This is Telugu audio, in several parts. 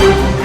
Thank you.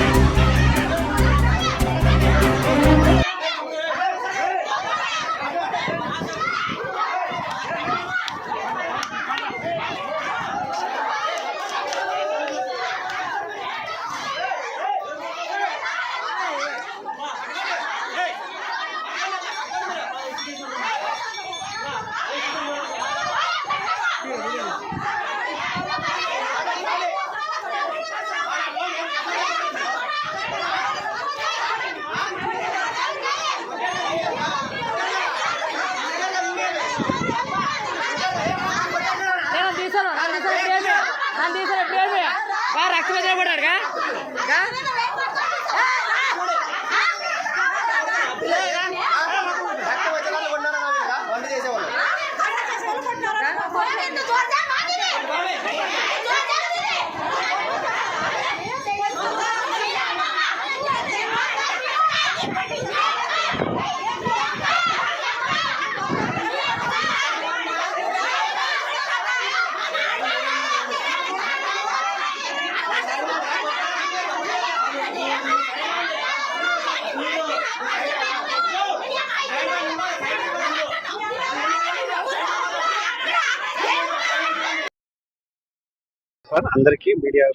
సార్ అందరికీ మీడియా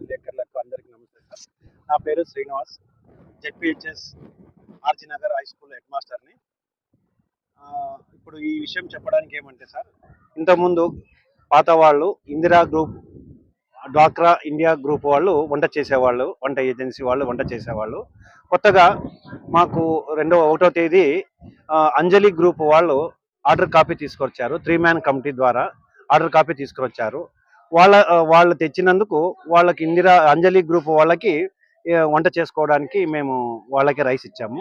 విలేకరులకు అందరికీ నమస్తే సార్. నా పేరు Srinivas. ZPHS RG Nagar high school head మాస్టర్ని. ఇప్పుడు ఈ విషయం చెప్పడానికి ఏమంటే సార్ ఇంతకుముందు పాత వాళ్ళు ఇందిరా గ్రూప్ డ్వాక్రా ఇండియా గ్రూప్ వాళ్ళు వంట చేసేవాళ్ళు వంట ఏజెన్సీ వాళ్ళు వంట చేసేవాళ్ళు. కొత్తగా మాకు రెండో ఒకటో తేదీ అంజలి గ్రూప్ వాళ్ళు ఆర్డర్ కాపీ తీసుకొచ్చారు. త్రీ మ్యాన్ కమిటీ ద్వారా ఆర్డర్ కాపీ తీసుకొచ్చారు. వాళ్ళ వాళ్ళు తెచ్చినందుకు వాళ్ళకి ఇందిరా అంజలి గ్రూప్ వాళ్ళకి వంట చేసుకోవడానికి మేము వాళ్ళకి రైస్ ఇచ్చాము.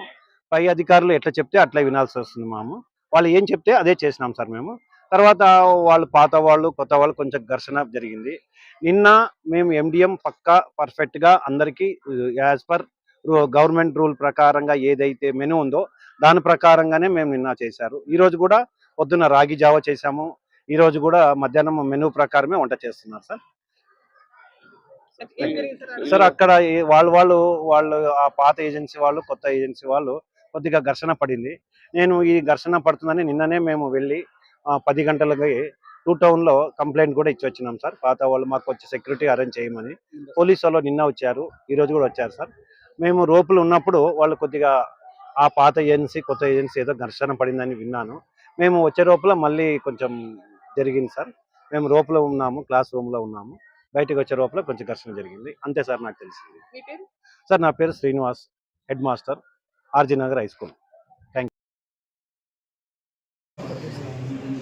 పై అధికారులు ఎట్లా చెప్తే అట్లా వినాల్సి వస్తుంది మాము. వాళ్ళు ఏం చెప్తే అదే చేసినాం సార్ మేము. తర్వాత వాళ్ళు పాత వాళ్ళు కొత్త వాళ్ళు కొంచెం ఘర్షణ జరిగింది. నిన్న మేము ఎండిఎం పక్కా పర్ఫెక్ట్గా అందరికీ యాజ్ పర్ గవర్నమెంట్ రూల్ ప్రకారంగా ఏదైతే మెనూ ఉందో దాని ప్రకారంగానే మేము నిన్న చేశారు. ఈరోజు కూడా పొద్దున్న రాగి జావ చేశాము. ఈ రోజు కూడా మధ్యాహ్నం మెనూ ప్రకారమే వంట చేస్తున్నారు సార్. సార్ అక్కడ వాళ్ళు వాళ్ళు వాళ్ళు ఆ పాత ఏజెన్సీ వాళ్ళు కొత్త ఏజెన్సీ వాళ్ళు కొద్దిగా ఘర్షణ పడింది. నేను ఈ ఘర్షణ పడుతుందని నిన్ననే మేము వెళ్ళి పది గంటలకి టూ టౌన్లో కంప్లైంట్ కూడా ఇచ్చి వచ్చినాం సార్. పాత వాళ్ళు మాకు వచ్చి సెక్యూరిటీ అరేంజ్ చేయమని. పోలీసు వాళ్ళు నిన్న వచ్చారు ఈ రోజు కూడా వచ్చారు సార్. మేము రోపులు ఉన్నప్పుడు వాళ్ళు కొద్దిగా ఆ పాత ఏజెన్సీ కొత్త ఏజెన్సీ ఏదో ఘర్షణ పడిందని విన్నాను. మేము వచ్చే లోపల మళ్ళీ కొంచెం జరిగింది సార్. మేము రోపులో ఉన్నాము క్లాస్ రూమ్లో ఉన్నాము. బయటకు వచ్చే లోపల కొంచెం ఘర్షణ జరిగింది. అంతే సార్ నాకు తెలిసింది. మీ పేరు? సార్ నా పేరు Srinivas head master RG Nagar high school.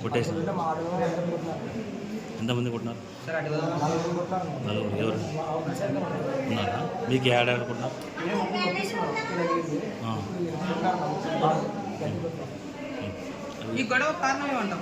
కొట్టేసి. ఎంతమంది కొట్టినారు? నలుగురు. ఎవరు? ఉన్నారా? మీకు యాడ్ అనుకుంటున్నారు? ఆ. ఈ గొడవ కారణం ఏమంటాం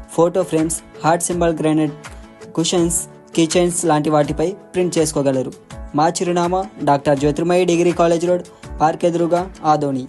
photo frames heart symbol granite cushions kitchens లాంటి వాటిపై ప్రింట్ చేసుకోగలరు. మా చిరునామా doctor Jyothirmayi degree college road park ఎదురుగా ఆదోని.